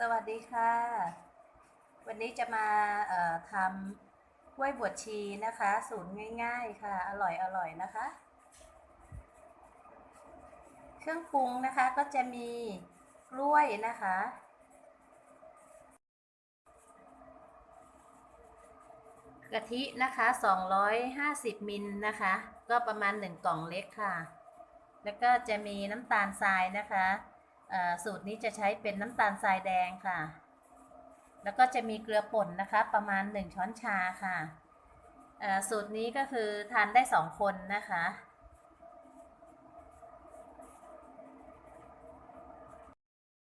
สวัสดีค่ะ วันนี้จะมาทำกล้วยบวชชีนะคะ สูตรง่าย ๆ ค่ะ อร่อยอร่อยนะคะ เครื่องปรุงนะคะก็จะมีกล้วยนะคะ กะทินะคะ 250 มิลนะคะ ก็ประมาณ 1 กล่องเล็กค่ะ แล้วก็จะมีน้ำตาลทรายนะคะ สูตรนี้จะใช้เป็นน้ำตาลทรายแดงค่ะ แล้วก็จะมีเกลือป่นนะคะ ประมาณ 1 ช้อนชาค่ะสูตรนี้ก็คือทานได้ 2 คนนะคะ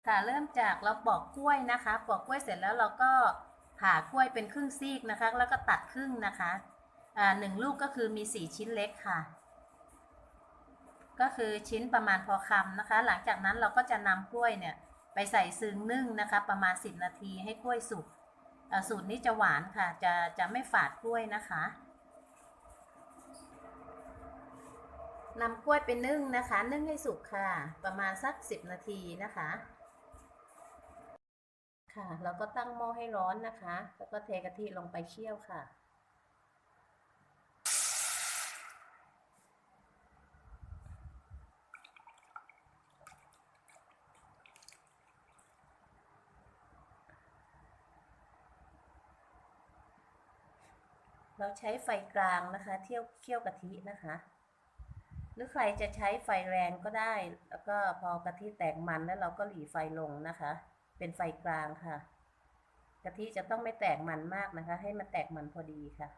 ค่ะเริ่มจากเราปอกกล้วยนะคะ ปอกกล้วยเสร็จแล้วเราก็ผ่ากล้วยเป็นครึ่งซีกนะคะ แล้วก็ตัดครึ่งนะคะหนึ่งลูกก็คือมีสี่ชิ้นเล็กค่ะ ก็คือชิ้นประมาณพอคำนะคะ หลังจากนั้นเราก็จะนำกล้วยเนี่ยไปใส่ซึ้งนึ่งนะคะ ประมาณ 10 นาทีให้กล้วยสุกสูตรนี้จะหวานค่ะ จะจะไม่ฝาดกล้วยนะคะนำกล้วยไปนึ่งนะคะ นึ่งให้สุกค่ะ ประมาณสัก 10 นาทีนะคะ ค่ะ เราก็ตั้งหม้อให้ร้อนนะคะ แล้วก็เทกะทิลงไปเคี่ยวค่ะ เราใช้ไฟกลางนะคะ เที่ยวเคี่ยวกะทินะคะ หรือใครจะใช้ไฟแรงก็ได้ แล้วก็พอกะทิแตกมันแล้วเราก็หลีไฟลงนะคะ เป็นไฟกลางค่ะกะทิจะต้องไม่แตกมันมากนะคะ ให้มันแตกมันพอดีค่ะ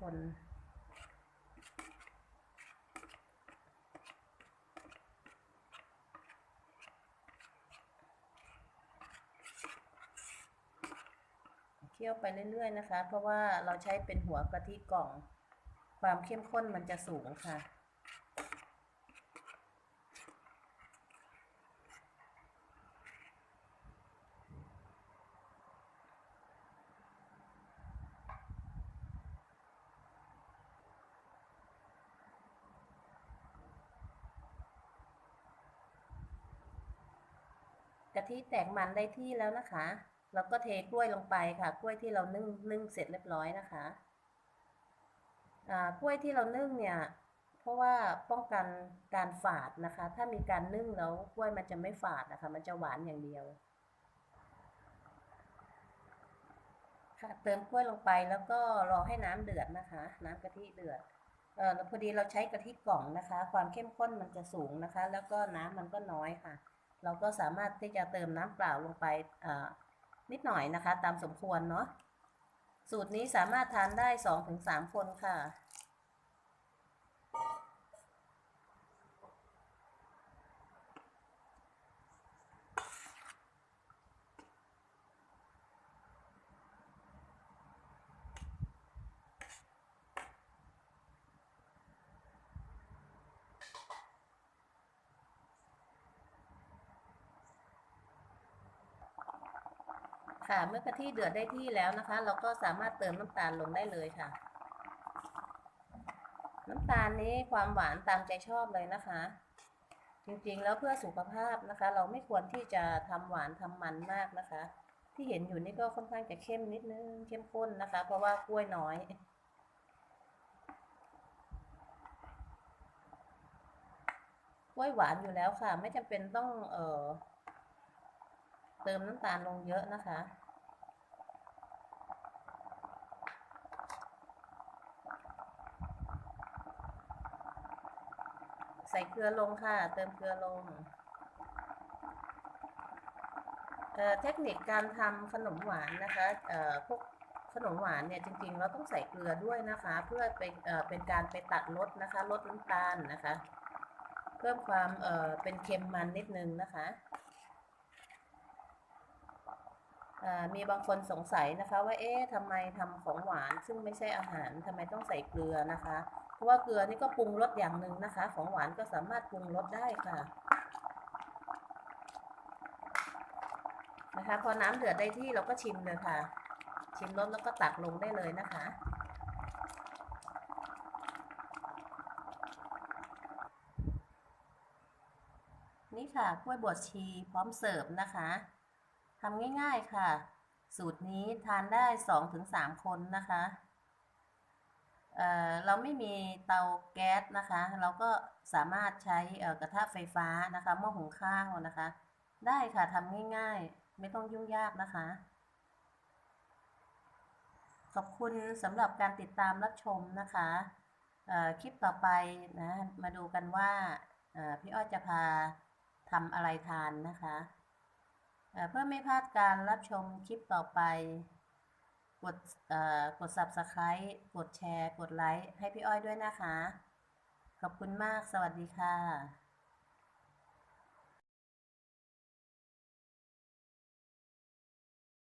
คน เคี่ยวไปเรื่อยๆนะคะ เพราะว่าเราใช้เป็นหัวกะทิกล่อง ความเข้มข้นมันจะสูงค่ะ กะทิแตกมันได้ที่แล้วนะคะ เราก็เทกล้วยลงไปค่ะ กล้วยที่เรานึ่งนึ่งเสร็จเรียบร้อยนะคะอ่ากล้วยที่เรานึ่งเนี่ย เพราะว่าป้องกันการฝาดนะคะ ถ้ามีการนึ่งแล้วกล้วยมันจะไม่ฝาดนะคะ มันจะหวานอย่างเดียวค่ะเติมกล้วยลงไปแล้วก็รอให้น้ำเดือดนะคะ น้ำกะทิเดือดเออพอดีเราใช้กะทิกล่องนะคะ ความเข้มข้นมันจะสูงนะคะ แล้วก็น้ำมันก็น้อยค่ะ เราก็สามารถที่จะเติมน้ำเปล่าลงไปอ่า นิดหน่อยนะคะ ตามสมควรเนาะสูตรนี้สามารถทานได้สองถึงสามคนค่ะ ค่ะ เมื่อกะทิเดือดได้ที่แล้วนะคะ เราก็สามารถเติมน้ำตาลลงได้เลยค่ะ น้ำตาลนี้ความหวานตามใจชอบเลยนะคะ จริงๆแล้วเพื่อสุขภาพนะคะ เราไม่ควรที่จะทำหวานทำมันมากนะคะ ที่เห็นอยู่นี่ก็ค่อนข้างจะเข้มนิดนึงเข้มข้นนะคะ เพราะว่ากล้วยน้อยกล้วยหวานอยู่แล้วค่ะ ไม่จำเป็นต้องเอ่อ เติมน้ำตาลลงเยอะนะคะ ใส่เกลือลงค่ะ เติมเกลือลงเเทคนิคการทำขนมหวานนะคะพวกขนมหวานเนี่ยจริงๆ เราต้องใส่เกลือด้วยนะคะ เพื่อไปเเป็นการไปตัดรสนะคะลดน้ำตาลนะคะ เพิ่มความเเป็นเค็มมันนิดนึงนะคะ อ่า มีบางคนสงสัยนะคะว่าเอ๊ะทำไมทำของหวานซึ่งไม่ใช่อาหารทำไมต้องใส่เกลือนะคะ เพราะว่าเกลือนี่ก็ปรุงรสอย่างหนึ่งนะคะ ของหวานก็สามารถปรุงรสได้ค่ะนะคะพอน้ำเดือดได้ที่เราก็ชิมเลยค่ะ ชิมรสแล้วก็ตักลงได้เลยนะคะ นี่ค่ะกล้วยบวชชีพร้อมเสิร์ฟนะคะ ทำง่ายๆค่ะ สูตรนี้ทานได้ 2-3 คนนะคะเเราไม่มีเตาแก๊สนะคะ เราก็สามารถใช้กระทะไฟฟ้านะคะหม้อหุงข้าวนะคะ ได้ค่ะทำง่ายๆ ไม่ต้องยุ่งยากนะคะ ขอบคุณสำหรับการติดตามรับชมนะคะคลิปต่อไปนะมาดูกันว่าพี่อ้อยจะพาทำอะไรทานนะคะ เพื่อไม่พลาดการรับชมคลิปต่อไป กดกด subscribe กดแชร์ กดไลค์ให้พี่อ้อยด้วยนะคะ ขอบคุณมาก สวัสดีค่ะ